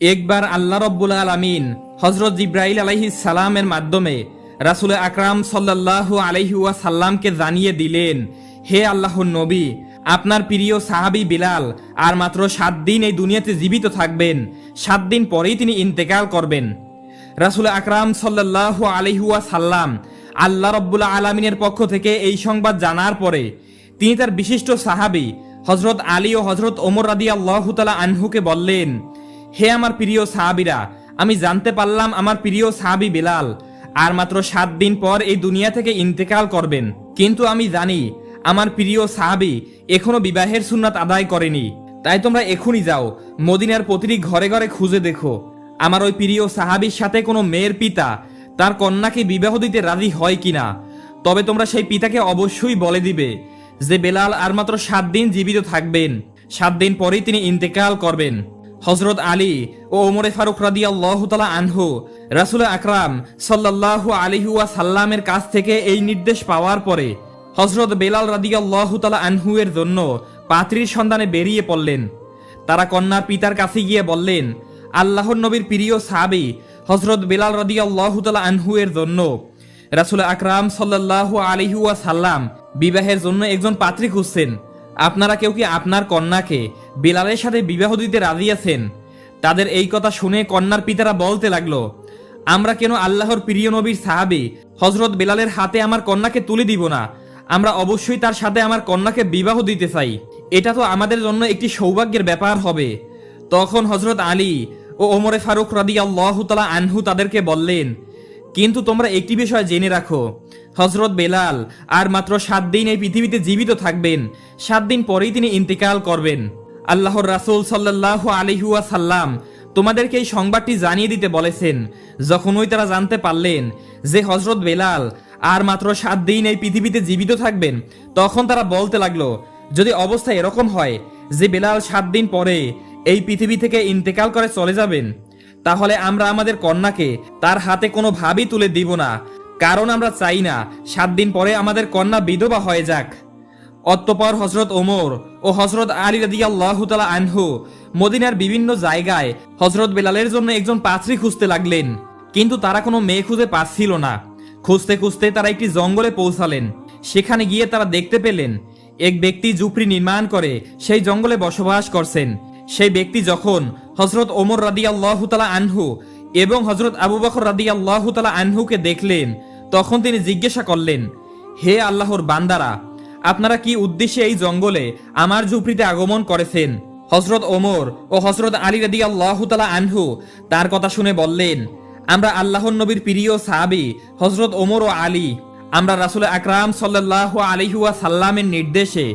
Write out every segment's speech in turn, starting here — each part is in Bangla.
একবার আল্লাহ রব্বুল আলমিন হজরত জিব্রাইল আলহি সালামের মাধ্যমে রাসুল আকরাম সাল্লাহু আলহি সাল্লামকে জানিয়ে দিলেন, হে আল্লাহর নবী, আপনার প্রিয় সাহাবি বিলাল আর মাত্র সাত দিন এই দুনিয়াতে জীবিত থাকবেন, সাত দিন পরেই তিনি ইন্তেকাল করবেন। রাসুল আকরাম সাল্লাহু আলহুয়া সাল্লাম আল্লাহ রব্বুল্লা আলমিনের পক্ষ থেকে এই সংবাদ জানার পরে তিনি তার বিশিষ্ট সাহাবি হজরত আলী ও হজরত ওমর রাদি আল্লাহতালা আনহুকে বললেন হে আমার প্রিয় সাহাবিরা, আমি জানতে পারলাম আমার প্রিয় সাহাবি বেলাল, আর মাত্র সাত দিন পর এই দুনিয়া থেকে ইন্তেকাল করবেন। কিন্তু আমি জানি, আমার প্রিয় সাহাবি এখনও বিবাহের সুন্নাত আদায় করেনি। তাই তোমরা এখনই যাও, মদিনার প্রতিটি ঘরে ঘরে খুঁজে দেখো। আমার ওই প্রিয় সাহাবির সাথে কোনো মেয়ের পিতা, তার কন্যাকে বিবাহ দিতে রাজি হয় কিনা? তবে তোমরা সেই পিতাকে অবশ্যই বলে দিবে যে, বেলাল আর মাত্র সাত দিন জীবিত থাকবেন। সাত দিন পরেই তিনি ইন্তেকাল করবেন। হজরত আলী ও ওমরে ফারুক রাদি আল্লাহ তালা আনহু, রাসুল আকরাম সাল্লাহ আলিহুয়া সাল্লামের কাছ থেকে এই নির্দেশ পাওয়ার পরে হজরত বেলাল রাদি আল্লাহ তালা আনহু এর জন্য পাত্রীর সন্ধানে বেরিয়ে পড়লেন। তারা কন্যার পিতার কাছে গিয়ে বললেন, আল্লাহর নবীর প্রিয় সাহাবি হজরত বেলাল রাদি আল্লাহ তালা আনহু এর জন্য রাসুল আকরাম সাল্লাহ আলিহুয়া সাল্লাম বিবাহের জন্য একজন পাত্রী খুঁজছেন। আপনারা কেউ কি আপনার কন্যাকে বেলালের সাথে বিবাহ দিতে রাজি আছেন? তাদের এই কথা শুনে কন্যার পিতারা বলতে লাগল, আমরা কেন আল্লাহর প্রিয় নবীর সাহাবি হজরত বেলালের হাতে আমার কন্যাকে তুলে দিব না? আমরা অবশ্যই তার সাথে আমার কন্যাকে বিবাহ দিতে চাই। এটা তো আমাদের জন্য একটি সৌভাগ্যের ব্যাপার হবে। তখন হজরত আলী ও ওমরে ফারুক রাদি আল্লাহ তালা আনহু তাদেরকে বললেন, কিন্তু তোমরা একটি বিষয় জেনে রাখো। হজরত বেলাল, আর মাত্র সাত দিন এই পৃথিবীতে জীবিত থাকবেন। সাত দিন পরেই তিনি ইন্তেকাল করবেন। আল্লাহর রাসুল সাল্লাহ আলিহুয়া সাল্লাম তোমাদেরকে এই সংবাদটি জানিয়ে দিতে বলেছেন, যখনই তারা জানতে পারলেন যে হজরত বেলাল আর মাত্র সাত দিন এই পৃথিবীতে জীবিত থাকবেন, তখন তারা বলতে লাগল, যদি অবস্থা এরকম হয় যে বেলাল সাত দিন পরে এই পৃথিবী থেকে ইন্তেকাল করে চলে যাবেন, তাহলে আমরা আমাদের কন্যাকে তার হাতে কোনো ভাবই তুলে দিব না। কারণ আমরা চাই না, সাত দিন পরে আমাদের কন্যা বিধবা হয়ে যাক। অতঃপর হজরত ওমর ও হজরত আলী রাদিয়াল্লাহ তালা আনহু মদিনার বিভিন্ন জায়গায় হজরত বেলালের জন্য একজন পাত্রী খুঁজতে লাগলেন। কিন্তু তারা কোনো মেয়ে খুঁজে পাচ্ছিল না। খুঁজতে খুঁজতে তারা একটি জঙ্গলে পৌঁছালেন। সেখানে গিয়ে তারা দেখতে পেলেন, এক ব্যক্তি জুপড়ি নির্মাণ করে সেই জঙ্গলে বসবাস করছেন। সেই ব্যক্তি যখন হজরত ওমর রাদি আল্লাহ তালা আনহু এবং হজরত আবু বকর রাদি আল্লাহ তালা আনহুকে দেখলেন তখন তিনি জিজ্ঞাসা করলেন, হে আল্লাহর বান্দারা, আপনারা কি উদ্দেশ্যে এই জঙ্গলে আমার ঝুপড়িতে আগমন করেছেন? হজরত ওমর ও হজরত আলী রাদি আল্লাহ তালা আনহু তার কথা শুনে বললেন, আমরা আল্লাহর নবীর প্রিয় সাহাবি হজরত ওমর ও আলী। আমরা রাসুল আকরাম সাল্লাহ আলিহুয়া সাল্লামের নির্দেশে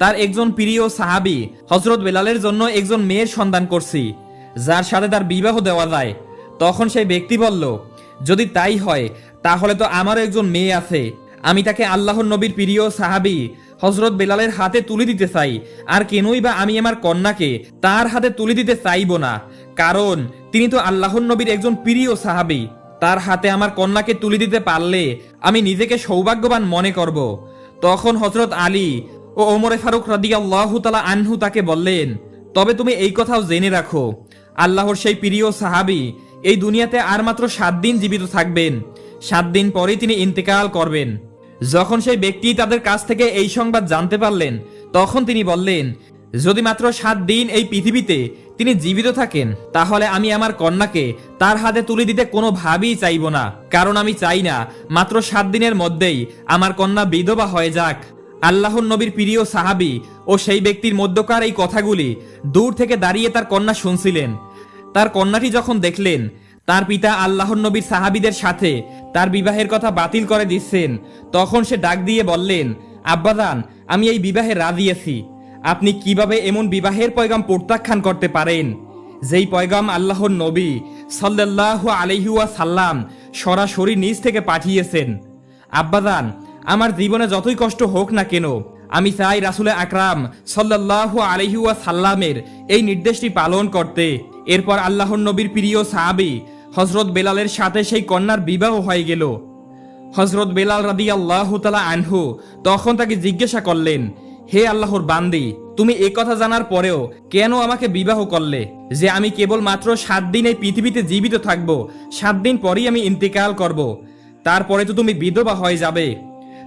তার একজন প্রিয় সাহাবি হজরত বেলালের জন্য একজন মেয়ের সন্ধান করছি, যার সাথে তার বিবাহ দেওয়া যায়। তখন সেই ব্যক্তি বলল, যদি তাই হয় তাহলে তো আমারও একজন মেয়ে আছে। আমি তাকে আল্লাহর নবীর প্রিয় সাহাবি হজরত বেলালের হাতে তুলে দিতে চাই। আর কেনই বা আমি আমার কন্যাকে তার হাতে তুলে দিতে চাইব না। কারণ তিনি তো আল্লাহর নবীর একজন প্রিয় সাহাবি। তার হাতে আমার কন্যাকে তুলে দিতে পারলে আমি নিজেকে সৌভাগ্যবান মনে করব। তখন হজরত আলী ও ওমরে ফারুক রাদিয়াল্লাহু তালা আনহু তাকে বললেন, তবে তুমি এই কথাও জেনে রাখো। আল্লাহর সেই প্রিয় সাহাবি এই দুনিয়াতে আর মাত্র সাত দিন জীবিত থাকবেন। সাত দিন পরেই তিনি ইন্তেকাল করবেন। যখন সেই ব্যক্তি তাদের কাছ থেকে এই সংবাদ জানতে পারলেন, তখন তিনি বললেন, যদি মাত্র সাত দিন এই পৃথিবীতে তিনি জীবিত থাকেন, তাহলে আমি আমার কন্যাকে তার হাতে তুলে দিতে কোনো কোনোভাবেই চাইব না। কারণ আমি চাই না, মাত্র সাত দিনের মধ্যেই আমার কন্যা বিধবা হয়ে যাক। আল্লাহর নবীর প্রিয় সাহাবি ও সেই ব্যক্তির মধ্যকার এই কথাগুলি দূর থেকে দাঁড়িয়ে তার কন্যা শুনছিলেন। তার কন্যাটি যখন দেখলেন তার পিতা আল্লাহর নবীর সাহাবিদের সাথে তার বিবাহের কথা বাতিল করে দিচ্ছেন। তখন সে ডাক দিয়ে বললেন আব্বাদান আমি এই বিবাহে রাজি আছি। আপনি কীভাবে এমন বিবাহের পয়গাম প্রত্যাখ্যান করতে পারেন? যেই পয়গাম আল্লাহর নবী সাল্লাহ আলহিউয়া সাল্লাম সরাসরি নিজ থেকে পাঠিয়েছেন। আব্বাদান আমার জীবনে যতই কষ্ট হোক না কেন, আমি চাই রাসুলে আকরাম সাল্লাহ আলহিউয়া সাল্লামের এই নির্দেশটি পালন করতে। এরপর আল্লাহর নবীর প্রিয় সাহাবি হজরত বেলালের সাথে সেই কন্যার বিবাহ হয়ে গেল। হজরত বেলাল রাদি আল্লাহ তালা আনহু তখন তাকে জিজ্ঞাসা করলেন, হে আল্লাহর বান্দি, তুমি এ কথা জানার পরেও কেন আমাকে বিবাহ করলে? যে আমি কেবল মাত্র সাত দিন এই পৃথিবীতে জীবিত থাকব, সাত দিন পরেই আমি ইন্তেকাল করব, তারপরে তো তুমি বিধবা হয়ে যাবে।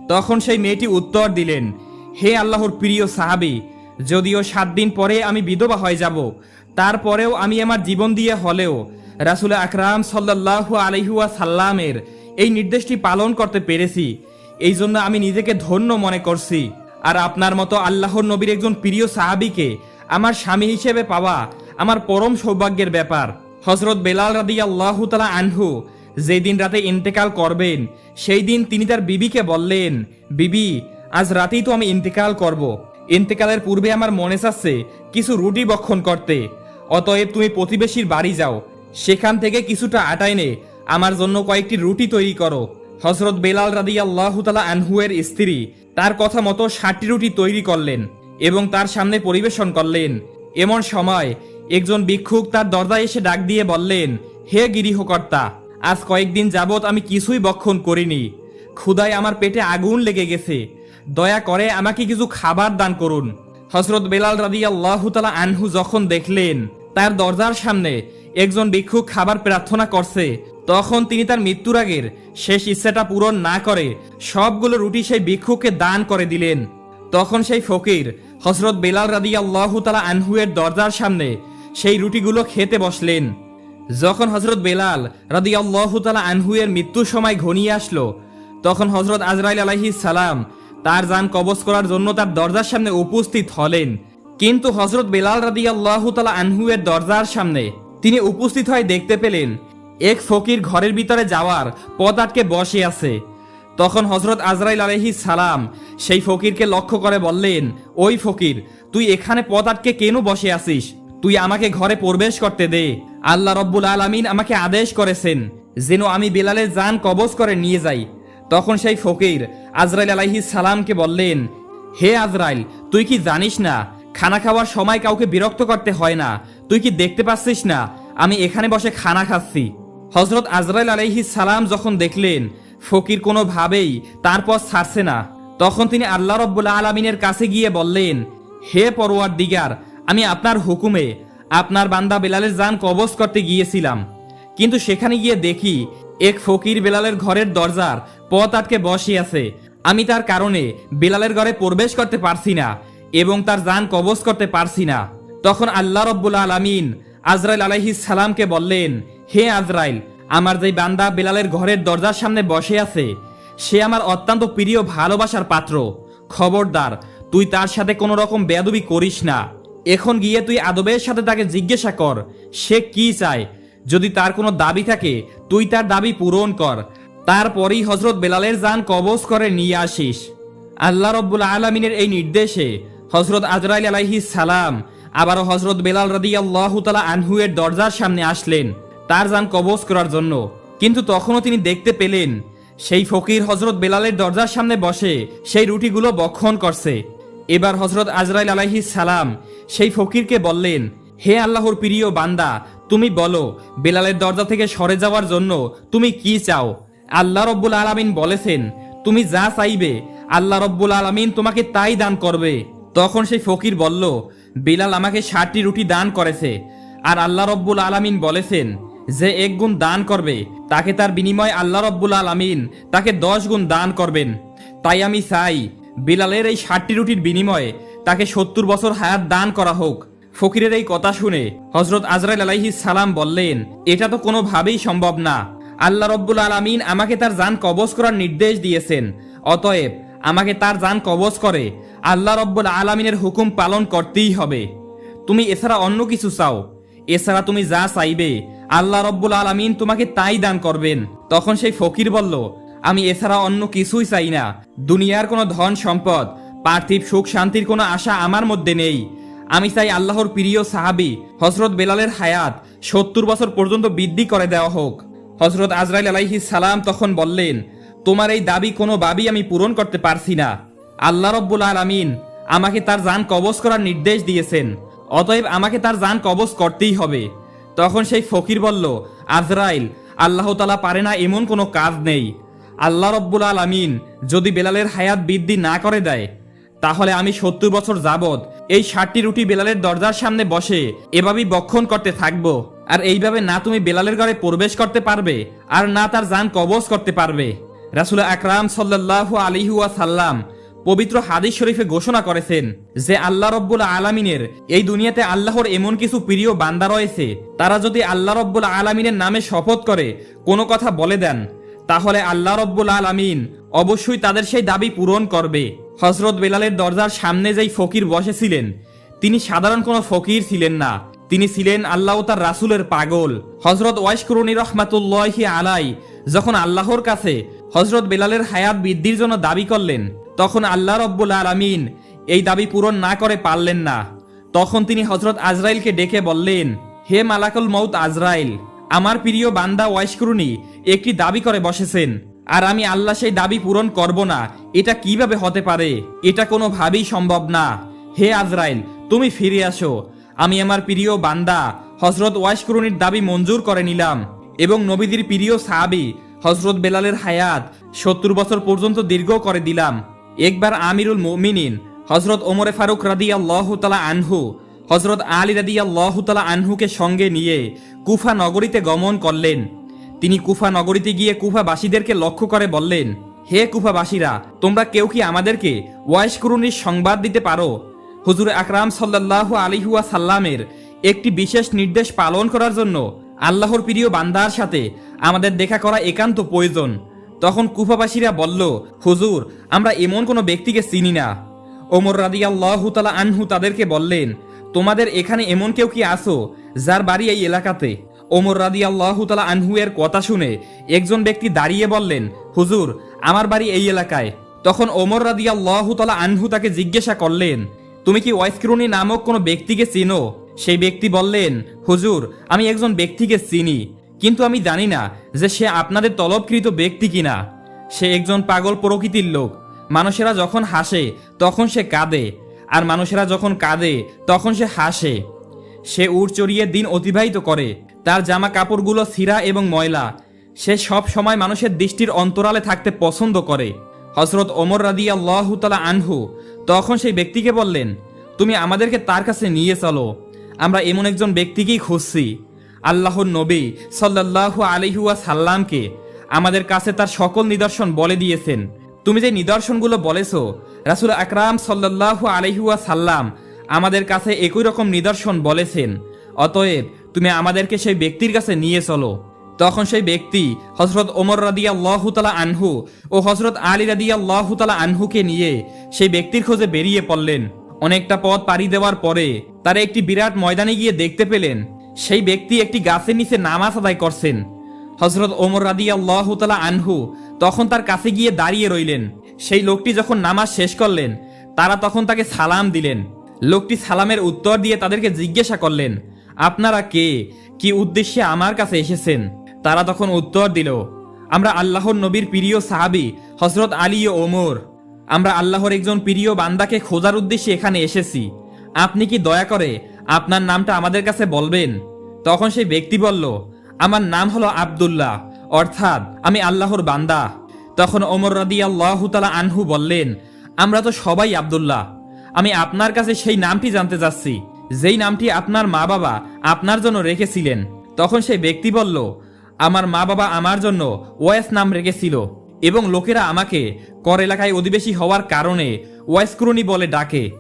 তখন সেই মেয়েটি উত্তর দিলেন, হে আল্লাহর প্রিয় সাহাবি যদিও সাত দিন পরে আমি বিধবা হয়ে যাব, তারপরেও আমি আমার জীবন দিয়ে হলেও রাসুল আকরাম সাল্লাহু আলহুয়া সাল্লামের এই নির্দেশটি পালন করতে পেরেছি। এই জন্য আমি নিজেকে ধন্য মনে করছি। আর আপনার মতো আল্লাহর নবীর একজন প্রিয় সাহাবিকে আমার স্বামী হিসেবে পাওয়া আমার পরম সৌভাগ্যের ব্যাপার। হজরত বেলাল রাদি আল্লাহ তালা আনহু যেদিন রাতে ইন্তেকাল করবেন, সেই দিন তিনি তার বিবিকে বললেন, বিবি, আজ রাতেই তো আমি ইন্তেকাল করব। ইন্তেকালের পূর্বে আমার মনে চাচ্ছে কিছু রুটি বক্ষণ করতে। অতএব তুমি প্রতিবেশীর বাড়ি যাও। সেখান থেকে কিছুটা আটা এনে আমার জন্য কয়েকটি রুটি তৈরি করো। হজরত বেলাল রাদি আল্লাহ তালা আনহুয়ের স্ত্রী তার কথা মতো ষাটটি রুটি তৈরি করলেন এবং তার সামনে পরিবেশন করলেন। এমন সময় একজন ভিক্ষুক তার দরজায় এসে ডাক দিয়ে বললেন, হে গিরিহকর্তা আজ কয়েকদিন যাবৎ আমি কিছুই বক্ষণ করিনি। ক্ষুদায় আমার পেটে আগুন লেগে গেছে। দয়া করে আমাকে কিছু খাবার দান করুন। হজরত বেলাল রাদি আল্লাহ তালা আনহু যখন দেখলেন, তার দরজার সামনে একজন ভিক্ষুক খাবার প্রার্থনা করছে, তখন তিনি তার মৃত্যুর আগের শেষ ইচ্ছাটা পূরণ না করে সবগুলো রুটি সেই ভিক্ষুককে দান করে দিলেন। তখন সেই ফকির হজরত বেলাল রাদি আল্লাহ তালা আনহুয়ের দরজার সামনে সেই রুটিগুলো খেতে বসলেন। যখন হজরত বেলাল রাদি আল্লাহ তালা আনহুয়ের মৃত্যুর সময় ঘনিয়ে আসলো, তখন হজরত আজরাইল আলাহি সালাম তার যান কবজ করার জন্য তার দরজার সামনে উপস্থিত হলেন। কিন্তু হজরত বেলাল রাদি আল্লাহ তালা আনহুয়ের দরজার সামনে তিনি উপস্থিত হয়ে দেখতে পেলেন, এক ফকির ঘরের ভিতরে যাওয়ার পথ আটকে বসে আছে। তখন হজরত আজরাইল আলহি সালাম সেই ফকিরকে লক্ষ্য করে বললেন, ওই ফকির, তুই এখানে পথ আটকে কেন বসে আছিস? তুই আমাকে ঘরে প্রবেশ করতে দে। আল্লাহ রব্বুল আলামিন আমাকে আদেশ করেছেন, যেন আমি বেলালের যান কবজ করে নিয়ে যাই। তখন সেই ফকির আজরাইল আলাইহি সালামকে বললেন, হে আজরাইল, তুই কি জানিস না, খানা খাওয়ার সময় কাউকে বিরক্ত করতে হয় না? তুই কি দেখতে পাচ্ছিস না? আমি এখানে বসে খানা খাচ্ছি। হজরত আজরাইল আলাইহি সালাম যখন দেখলেন, ফকির কোনোভাবেই তারপর ছাড়ছে না, তখন তিনি আল্লাহ রব্বুল আলমিনের কাছে গিয়ে বললেন, হে পরোয়ার দিগার আমি আপনার হুকুমে আপনার বান্দা বেলালের যান কবজ করতে গিয়েছিলাম। কিন্তু সেখানে গিয়ে দেখি এক ফকির বেলালের ঘরের দরজার পথ আটকে বসে আছে। আমি তার কারণে বেলালের ঘরে প্রবেশ করতে পারছি না এবং তার যান কবজ করতে পারছি না। তখন আল্লাহ রব্বুল আলমিন আজরাইল আলাইহিস সালামকে বললেন, হে আজরাইল, আমার যে বান্দা বেলালের ঘরের দরজার সামনে বসে আছে, সে আমার অত্যন্ত প্রিয় ভালোবাসার পাত্র। খবরদার, তুই তার সাথে কোনো রকম বেয়াদবি করিস না। এখন গিয়ে তুই আদবের সাথে তাকে জিজ্ঞাসা কর, সে কি চায়? যদি তার কোনো দাবি থাকে, তুই তার দাবি পূরণ কর। তারপরেই হজরত বেলালের যান কবজ করে নিয়ে আসিস। আল্লাহ রব্বুল আলমিনের এই নির্দেশে হজরত আজরাইল আলাইহি সালাম আবারও হজরত বেলাল রাদি আল্লাহ তালা আনহুয়ের দরজার সামনে আসলেন তার যান কবজ করার জন্য। কিন্তু তখনও তিনি দেখতে পেলেন, সেই ফকির হজরত বেলালের দরজার সামনে বসে সেই রুটিগুলো বক্ষণ করছে। এবার হজরত আজরাইল আলাইহি সালাম সেই ফকিরকে বললেন হে আল্লাহর প্রিয় বান্দা, তুমি বলো, বেলালের দরজা থেকে সরে যাওয়ার জন্য তুমি কি চাও? আল্লাহ রব্বুল আলামিন বলেছেন, তুমি যা চাইবে, আল্লাহ রব্বুল আলামিন তোমাকে তাই দান করবে। তখন সেই ফকির বলল, বিলাল আমাকে ষাটটি রুটি দান করেছে। আর আল্লাহ রব্বুল আলামিন বলেছেন, যে এক গুণ দান করবে, তাকে তার বিনিময়ে আল্লাহ রব্বুল আলামিন তাকে দশ গুণ দান করবেন। তাই আমি চাই, বিলালের এই ষাটটি রুটির বিনিময়ে তাকে সত্তর বছর হায়াত দান করা হোক। ফকিরের এই কথা শুনে হজরত আজরাইল আলাইহি সালাম বললেন, এটা তো কোনোভাবেই সম্ভব না। আল্লাহ রব্বুল আলামিন আমাকে তার যান কবজ করার নির্দেশ দিয়েছেন। অতএব আমাকে তার যান কবজ করে। আল্লাহ রব্বুল আলামিনের হুকুম পালন করতেই হবে। তুমি এছাড়া অন্য কিছু চাও। এছাড়া তুমি যা চাইবে, আল্লাহ রব্বুল আলামিন তোমাকে তাই দান করবেন। তখন সেই ফকির বলল, আমি এছাড়া অন্য কিছুই চাই না। দুনিয়ার কোনো ধন সম্পদ, পার্থিব সুখ শান্তির কোনো আশা আমার মধ্যে নেই। আমি চাই আল্লাহর প্রিয় সাহাবি হজরত বেলালের হায়াত সত্তর বছর পর্যন্ত বৃদ্ধি করে দেওয়া হোক। হজরত আজরাইল আলাইহি সালাম তখন বললেন, তোমার এই দাবি কোনো ভাবেই আমি পূরণ করতে পারছি না। আল্লাহ রব্বুল আলামিন আমাকে তার যান কবজ করার নির্দেশ দিয়েছেন। অতএব আমাকে তার যান কবজ করতেই হবে। তখন সেই ফকির বলল, আজরাইল, আল্লাহ তালা পারে না এমন কোনো কাজ নেই। আল্লাহ রব্বুল আলামিন যদি বেলালের হায়াত বৃদ্ধি না করে দেয় তাহলে আমি সত্তর বছর যাবৎ এই ষাটটি রুটি বেলালের দরজার সামনে বসে এভাবেই বক্ষণ করতে থাকব। আর এইভাবে না তুমি বেলালের ঘরে প্রবেশ করতে পারবে, আর না তার যান কবজ করতে পারবে। রাসুল আকরাম সাল্লাহ আলিহুয়া সাল্লাম পবিত্র হাদিস শরীফে ঘোষণা করেছেন যে আল্লাহ রব্বুল আলামিনের এই দুনিয়াতে আল্লাহর এমন কিছু প্রিয় বান্দা রয়েছে, তারা যদি আল্লাহ রব্বুল আলামিনের নামে শপথ করে, কোনো কথা বলে দেন, তাহলে আল্লাহ রব্বুল আলামিন অবশ্যই তাদের সেই দাবি পূরণ করবে। হজরত বেলালের দরজার সামনে যেই ফকির বসেছিলেন, তিনি সাধারণ কোনো ফকির ছিলেন না। তিনি ছিলেন আল্লাহ তার রাসুলের পাগল। হজরত ওয়াইশকরুনি রহমাতুল্লাহি আলাই যখন আল্লাহর কাছে হজরত বেলালের হায়াত বৃদ্ধির জন্য দাবি করলেন, তখন আল্লাহ রব্বুল আলামিন এই দাবি পূরণ না করে পারলেন না। তখন তিনি হজরত আজরাইলকে ডেকে বললেন, হে মালাকুল মৌত আজরাইল, আমার প্রিয় বান্দা ওয়াইশকরুনি একটি দাবি করে বসেছেন। আর আমি আল্লাহ সেই দাবি পূরণ করব না। এটা কীভাবে হতে পারে? এটা কোনোভাবেই সম্ভব না। হে আজরাইল, তুমি ফিরে আসো। আমি আমার প্রিয় বান্দা হজরত ওয়াইশকরুনির দাবি মঞ্জুর করে নিলাম এবং নবীদের প্রিয় সাহাবি হজরত বেলালের হায়াত সত্তর বছর পর্যন্ত দীর্ঘ করে দিলাম। একবার আমিরুল মুমিনিন হজরত ওমরে ফারুক রাদি আল্লাহ আনহু হজরত আলী রাদি আল্লাহ আনহুকে সঙ্গে নিয়ে কুফা নগরীতে গমন করলেন। তিনি কুফা নগরীতে গিয়ে কুফাবাসীদেরকে লক্ষ্য করে বললেন, হে কুফাবাসীরা, তোমরা কেউ কি আমাদেরকে ওয়াইশ সংবাদ দিতে পারো? হুজুর আকরাম সাল্লাহ আলিহুয়া সাল্লামের একটি বিশেষ নির্দেশ পালন করার জন্য আল্লাহর প্রিয় বান্দার সাথে আমাদের দেখা করা একান্ত প্রয়োজন। তখন কুফাবাসীরা বলল, হুজুর, আমরা এমন কোনো ব্যক্তিকে চিনি না। ওমর রাদি আল্লাহ তালা আনহু তাদেরকে বললেন, তোমাদের এখানে এমন কেউ কি আসো যার বাড়ি এই এলাকাতে? ওমর রাদি আল্লাহ তালা আনহু এর কথা শুনে একজন ব্যক্তি দাঁড়িয়ে বললেন, হুজুর, আমার বাড়ি এই এলাকায়। তখন ওমর রাদি আল্লাহ তালা আনহু তাকে জিজ্ঞাসা করলেন, তুমি কি ওয়াইসক্রুনি নামক কোনো ব্যক্তিকে চিনো? সেই ব্যক্তি বললেন, হুজুর, আমি একজন ব্যক্তিকে চিনি, কিন্তু আমি জানি না যে সে আপনাদের তলবকৃত ব্যক্তি কিনা। সে একজন পাগল প্রকৃতির লোক। মানুষেরা যখন হাসে, তখন সে কাঁদে, আর মানুষেরা যখন কাঁদে, তখন সে হাসে। সে উড় চড়িয়ে দিন অতিবাহিত করে। তার জামা কাপড়গুলো ছিঁড়া এবং ময়লা। সে সব সময় মানুষের দৃষ্টির অন্তরালে থাকতে পছন্দ করে। হজরত ওমর রাদিয়া তালা আনহু তখন সেই ব্যক্তিকে বললেন, তুমি আমাদেরকে তার কাছে নিয়ে চলো। আমরা এমন একজন ব্যক্তিকেই খুঁজছি। আল্লাহর নবী সাল্লাল্লাহু আলহুয়া সাল্লামকে আমাদের কাছে তার সকল নিদর্শন বলে দিয়েছেন। তুমি যে নিদর্শনগুলো বলেছ, রাসুল আকরাম সাল্লাল্লাহু আলহুয়া সাল্লাম আমাদের কাছে একই রকম নিদর্শন বলেছেন। অতএব তুমি আমাদেরকে সেই ব্যক্তির কাছে নিয়ে চলো। তখন সেই ব্যক্তি হজরত ওমর রাদিয়া তালা আনহু ও হজরত আলী রাদিয়া তালা আনহুকে নিয়ে সেই ব্যক্তির খোঁজে বেরিয়ে পড়লেন। অনেকটা পথ পাড়ি দেওয়ার পরে তারা একটি বিরাট ময়দানে গিয়ে দেখতে পেলেন, সেই ব্যক্তি একটি গাছের নিচে নামাজ আদায় করছেন। হজরত ওমর রাদিয়া তালা আনহু তখন তার কাছে গিয়ে দাঁড়িয়ে রইলেন। সেই লোকটি যখন নামাজ শেষ করলেন, তারা তখন তাকে সালাম দিলেন। লোকটি সালামের উত্তর দিয়ে তাদেরকে জিজ্ঞাসা করলেন আপনারা কে? কি উদ্দেশ্যে আমার কাছে এসেছেন? তারা তখন উত্তর দিল, আমরা আল্লাহর নবীর প্রিয় সাহাবি হজরত আলী ও ওমর। আমরা আল্লাহর একজন প্রিয় বান্দাকে খোঁজার উদ্দেশ্যে এখানে এসেছি। আপনি কি দয়া করে আপনার নামটা আমাদের কাছে বলবেন? তখন সেই ব্যক্তি বলল, আমার নাম হলো আব্দুল্লাহ, অর্থাৎ আমি আল্লাহর বান্দা। তখন ওমর রাদি আল্লাহ তালা আনহু বললেন, আমরা তো সবাই আব্দুল্লাহ। আমি আপনার কাছে সেই নামটি জানতে চাচ্ছি যেই নামটি আপনার মা বাবা আপনার জন্য রেখেছিলেন। তখন সেই ব্যক্তি বলল, আমার মা বাবা আমার জন্য ওয়েস নাম রেখেছিল এবং লোকেরা আমাকে কর এলাকায় অধিবেশী হওয়ার কারণে ওয়াইসক্রুনি বলে ডাকে।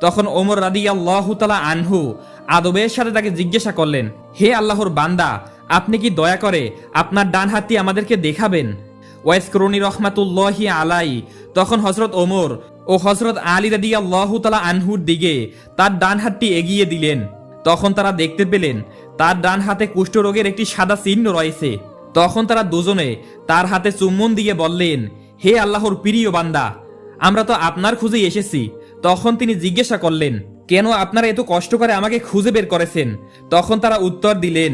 তখন ওমর রাদিয়াল্লাহতালা আনহু আদবের সাথে তাকে জিজ্ঞাসা করলেন, হে আল্লাহর বান্দা, আপনি কি দয়া করে আপনার ডান হাতটি আমাদেরকে দেখাবেন? ওয়াইসকরণী রহমাতুল্লাহি আলাই তখন হজরত ওমর ও হজরত আলী রাদিয়াল্লাহতালা আনহুর দিকে তার ডান হাতটি এগিয়ে দিলেন। তখন তারা দেখতে পেলেন, তার ডান হাতে কুষ্ঠরোগের একটি সাদা চিহ্ন রয়েছে। তখন তারা দুজনে তার হাতে চুম্বন দিয়ে বললেন, হে আল্লাহর প্রিয় বান্দা, আমরা তো আপনার খুঁজেই এসেছি। তখন তিনি জিজ্ঞাসা করলেন, কেন আপনারা এত কষ্ট করে আমাকে খুঁজে বের করেছেন? তখন তারা উত্তর দিলেন,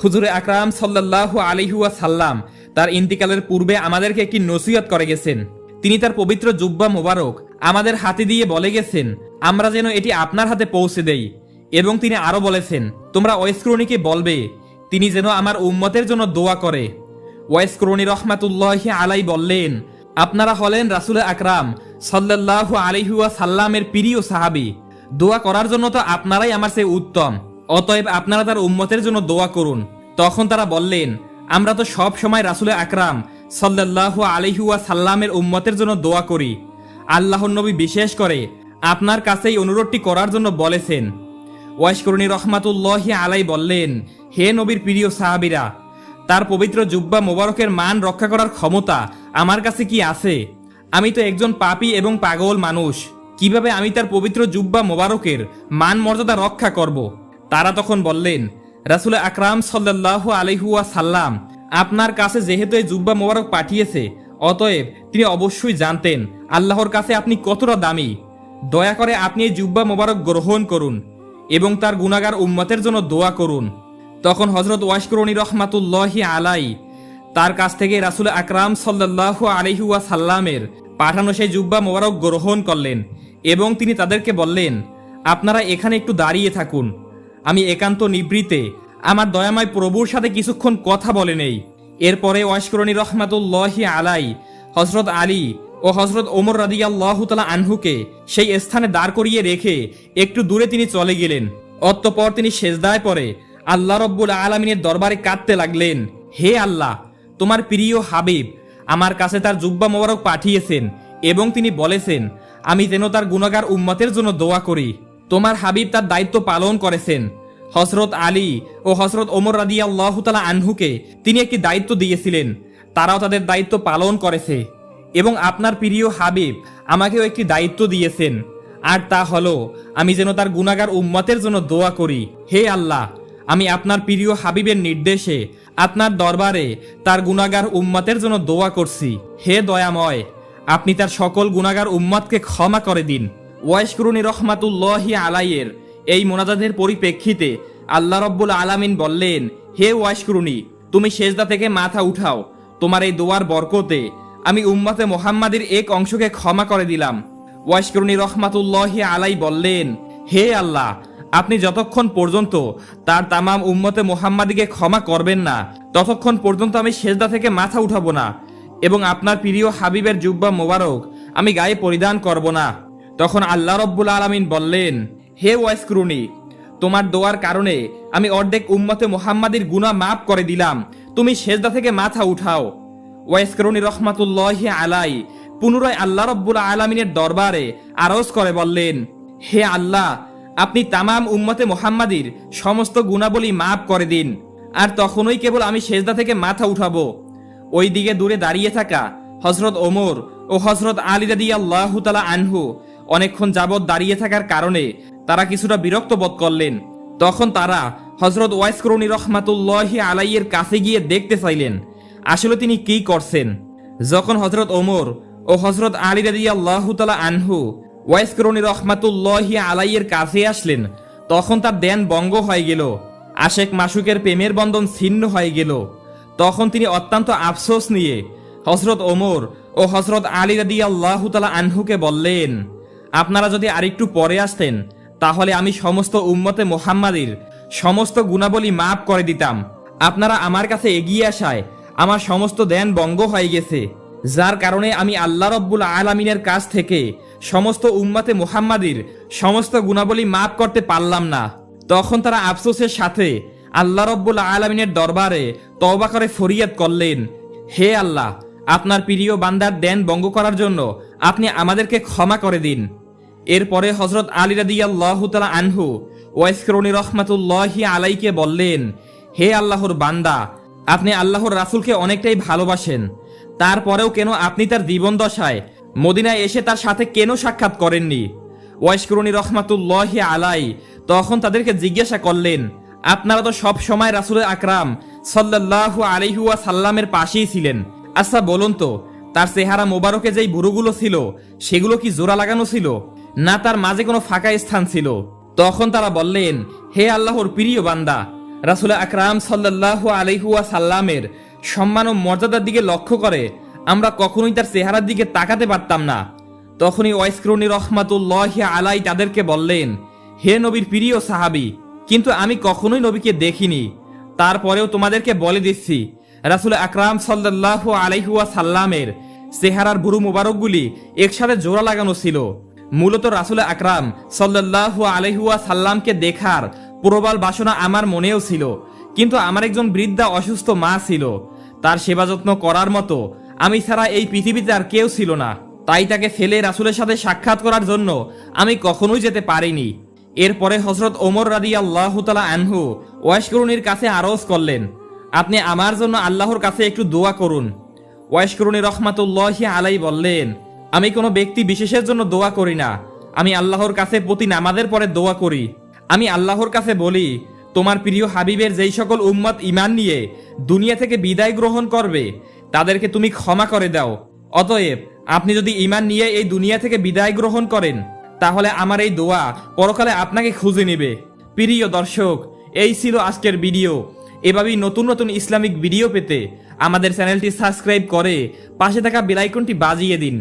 হুজুরে আকরাম সাল্লাহ আলিহুয়া সাল্লাম তার ইন্তিকালের পূর্বে আমাদেরকে একটি নসিহত করে গেছেন। তিনি তার পবিত্র জুব্বা মোবারক আমাদের হাতে দিয়ে বলে গেছেন, আমরা যেন এটি আপনার হাতে পৌঁছে দেই। এবং তিনি আরও বলেছেন, তোমরা ওয়েস্ক্রোনিকে বলবে, তিনি যেন আমার উম্মতের জন্য দোয়া করে। ওয়েস্ক্রোনি রহমাতুল্লাহ আলাই বললেন, আপনারা হলেন রাসুল আকরাম সাল্লাল্লাহু আলাইহুয়া সাল্লামের প্রিয় সাহাবি। দোয়া করার জন্য তো আপনারাই আমার চেয়ে উত্তম। অতএব আপনারা তার উম্মতের জন্য দোয়া করুন। তখন তারা বললেন, আমরা তো সব সময় রাসুলে আকরাম সাল্লাল্লাহু আলাইহুয়া সাল্লামের উম্মতের জন্য দোয়া করি। আল্লাহর নবী বিশেষ করে আপনার কাছে এই অনুরোধটি করার জন্য বলেছেন। ওয়াইশকরণী রহমাতুল্লাহ আলাই বললেন, হে নবীর প্রিয় সাহাবিরা, তার পবিত্র জুব্বা মোবারকের মান রক্ষা করার ক্ষমতা আমার কাছে কি আছে? আমি তো একজন পাপী এবং পাগল মানুষ। কীভাবে আমি তার পবিত্র জুব্বা মোবারকের মান মর্যাদা রক্ষা করব? তারা তখন বললেন, রাসুল আকরাম সাল্লাহ আলহুয়া সাল্লাম আপনার কাছে যেহেতু এই জুব্বা মোবারক পাঠিয়েছে, অতএব তিনি অবশ্যই জানতেন আল্লাহর কাছে আপনি কতটা দামি। দয়া করে আপনি এই জুব্বা মোবারক গ্রহণ করুন। এবং তার গুণাগার উম্মতের জন্য দোয়া করুন। তখন হজরত ওয়াশকরণী রহমাতুল্লাহি আলাই তার কাছ থেকে রাসুল আকরাম সাল্লাহ আলহুয়া সাল্লামের পাঠানো সেই জুব্বা মোবারক গ্রহণ করলেন এবং তিনি তাদেরকে বললেন, আপনারা এখানে একটু দাঁড়িয়ে থাকুন। আমি একান্ত নিবৃতে। আমার দয়াময় প্রভুর সাথে কিছুক্ষণ কথা বলে নেই। এরপরে ওয়াশকরণী রহমাতুল্লাহি আলাই হজরত আলী ও হজরত ওমর রাদিয়াল্লাহু তালা আনহুকে সেই স্থানে দাঁড় করিয়ে রেখে একটু দূরে তিনি চলে গেলেন। অতঃপর তিনি সেজদায় পরে আল্লাহ রব্বুল আলমিনের দরবারে কাঁদতে লাগলেন, হে আল্লাহ, তোমার প্রিয় হাবিব আমার কাছে তার জুব্বা মোবারক পাঠিয়েছেন এবং তিনি বলেছেন, আমি যেন তার গুণাগার উম্মতের জন্য দোয়া করি। তোমার হাবিব তার দায়িত্ব পালন করেছেন। হজরত আলী ও হজরত ওমর রাদিয়া আল্লাহ তালা আনহুকে তিনি একটি দায়িত্ব দিয়েছিলেন। তারাও তাদের দায়িত্ব পালন করেছে। এবং আপনার প্রিয় হাবিব আমাকেও একটি দায়িত্ব দিয়েছেন। আর তা হলো, আমি যেন তার গুণাগার উম্মতের জন্য দোয়া করি। হে আল্লাহ, আমি আপনার প্রিয় হাবিবের নির্দেশে আপনার দরবারে তার গুণাগার উম্মতের জন্য দোয়া করছি। হে দয়াময়, আপনি তার সকল গুণাগার উম্মতকে ক্ষমা করে দিন। ওয়াইশকরুনি রহমাতুল্লাহি আলাইয়ের এই মোনাজাদের পরিপ্রেক্ষিতে আল্লাহ রব্বুল আলামিন বললেন, হে ওয়াইশকরুনি তুমি সেজদা থেকে মাথা উঠাও। তোমার এই দোয়ার বরকতে আমি উম্মতে মোহাম্মাদের এক অংশকে ক্ষমা করে দিলাম। ওয়াইশকরুনি রহমাতুল্লাহি আলাই বললেন, হে আল্লাহ, আপনি যতক্ষণ পর্যন্ত তার তামাম উম্মতে মোহাম্মাদিকে ক্ষমা করবেন না, ততক্ষণ পর্যন্ত আমি সেজদা থেকে মাথা উঠাবো না এবং আপনার প্রিয় হাবিবের জুব্বা মোবারক আমি গায়ে পরিধান করব না। তখন আল্লাহ রব্বুল আলমিন বললেন, হে ওয়াইসক্রুনি তোমার দোয়ার কারণে আমি অর্ধেক উম্মতে মোহাম্মাদির গুণা মাফ করে দিলাম। তুমি সেজদা থেকে মাথা উঠাও। ওয়াইসকরণী রহমাতুল্লাহ আলাই, পুনরায় আল্লাহ রব্বুল আলমিনের দরবারে আরজ করে বললেন, হে আল্লাহ, আপনি তামাম উম্মতে মোহাম্মাদির সমস্ত গুণাবলী মাফ করে দিন, আর তখনই কেবল আমি সেজদা থেকে মাথা উঠাবো। ওই দিকে দূরে দাঁড়িয়ে থাকা হজরত ওমর ও হজরত আলী রাদি আল্লাহ তালা আনহু অনেকক্ষণ যাবৎ দাঁড়িয়ে থাকার কারণে তারা কিছুটা বিরক্ত বোধ করলেন। তখন তারা হজরত ওয়াইসকরণী রহমাতুল্লাহ আলাইয়ের কাছে গিয়ে দেখতে চাইলেন আসলে তিনি কি করছেন? যখন হজরত ওমর ও হজরত আলী রাদি আল্লাহ তালা আনহু ওয়াইসকরণী রহমাতুল্লাহ আলাইয়ের কাছে আসলেন, তখন তার দেন বঙ্গ হয়ে গেল, আশেক মাসুকের প্রেমের বন্ধন ছিন্ন হয়ে গেল। তখন তিনি অত্যন্ত আফসোস নিয়ে হজরত ওমর ও হজরত আলী রাদি আল্লাহ তালা আনহুকে বললেন, আপনারা যদি আরেকটু পরে আসতেন, তাহলে আমি সমস্ত উম্মতে মোহাম্মাদির সমস্ত গুণাবলী মাফ করে দিতাম। আপনারা আমার কাছে এগিয়ে আসায় আমার সমস্ত দেন বঙ্গ হয়ে গেছে, যার কারণে আমি আল্লাহ রব্বুল আলমিনের কাছ থেকে সমস্ত উম্মতে মোহাম্মাদির সমস্ত গুণাবলী মাফ করতে পারলাম না। তখন তারা আফসোসের সাথে আল্লাহ রব্বুল আলমিনের দরবারে তওবা করে ফরিয়াদ করলেন, হে আল্লাহ, আপনার প্রিয় বান্দার দেন বঙ্গ করার জন্য আপনি আমাদেরকে ক্ষমা করে দিন। এরপরে হজরত আলী রাদিয়াল্লাহু তাআলা আনহু ওয়াইসকরণী রহমাতুল্লাহি আলাইকে বললেন, হে আল্লাহর বান্দা আপনি আল্লাহর রাসুলকে অনেকটাই ভালোবাসেন। তারপরেও কেন আপনি তার জীবন দশায়? মদিনায় এসে তার সাথে কেন সাক্ষাৎ করেননি? ওয়াইসকরণী রহমাতুল্লাহি আলাই, তখন তাদেরকে জিজ্ঞাসা করলেন, আপনারা তো সব সময় রাসুল আকরাম সাল্লাল্লাহু আলাইহুয়া সাল্লামের পাশেই ছিলেন। আচ্ছা বলুন তো, তার চেহারা মোবারকে যেই বুড়োগুলো ছিল, সেগুলো কি জোড়া লাগানো ছিল? না, তার মাঝে কোনো ফাঁকা স্থান ছিল? তখন তারা বললেন, হে আল্লাহর প্রিয় বান্দা রাসুল আকরাম সাল্লাল্লাহু আলাইহুয়া সাল্লামের সম্মান ও মর্যাদার দিকে লক্ষ্য করে, আমরা কখনোই তার চেহারার দিকে তাকাতে পারতাম না। তখনই ওয়াইসকরণী রহমাতুল্লাহ আলাই তাদেরকে বললেন, হে নবীর প্রিয় সাহাবি, কিন্তু আমি কখনোই নবীকে দেখিনি। তারপরেও তোমাদেরকে বলে দিচ্ছি, রাসুল আকরাম সাল্লাহ আলাইহুয়া সাল্লামের চেহারার বুড়ু মোবারকগুলি একসাথে জোড়া লাগানো ছিল। মূলত রাসুল আকরাম সাল্লাহু আলহুয়া সাল্লামকে দেখার প্রবল বাসনা আমার মনেও ছিল, কিন্তু আমার একজন বৃদ্ধা অসুস্থ মা ছিল। তার সেবা যত্ন করার মতো আমি ছাড়া এই পৃথিবীতে আর কেউ ছিল না। তাই তাকে ফেলে রাসুলের সাথে সাক্ষাৎ করার জন্য আমি কখনোই যেতে পারিনি। এরপরে হজরত ওমর রাদি আল্লাহ তালা আনহু ওয়াইশকরুনির কাছে আরজ করলেন, আপনি আমার জন্য আল্লাহর কাছে একটু দোয়া করুন। ওয়াইশকরুনি রহমাতুল্লাহি আলাই বললেন, আমি কোনো ব্যক্তি বিশেষের জন্য দোয়া করি না। আমি আল্লাহর কাছে প্রতি নামাজের পরে দোয়া করি। আমি আল্লাহর কাছে বলি, তোমার প্রিয় হাবিবের যেই সকল উম্মত ইমান নিয়ে দুনিয়া থেকে বিদায় গ্রহণ করবে, তাদেরকে তুমি ক্ষমা করে দাও। অতএব, আপনি যদি ইমান নিয়ে এই দুনিয়া থেকে বিদায় গ্রহণ করেন, তাহলে আমার এই দোয়া পরকালে আপনাকে খুঁজে নেবে। প্রিয় দর্শক, এই ছিল আজকের ভিডিও। এভাবেই নতুন নতুন ইসলামিক ভিডিও পেতে আমাদের চ্যানেলটি সাবস্ক্রাইব করে পাশে থাকা বেলাইকনটি বাজিয়ে দিন।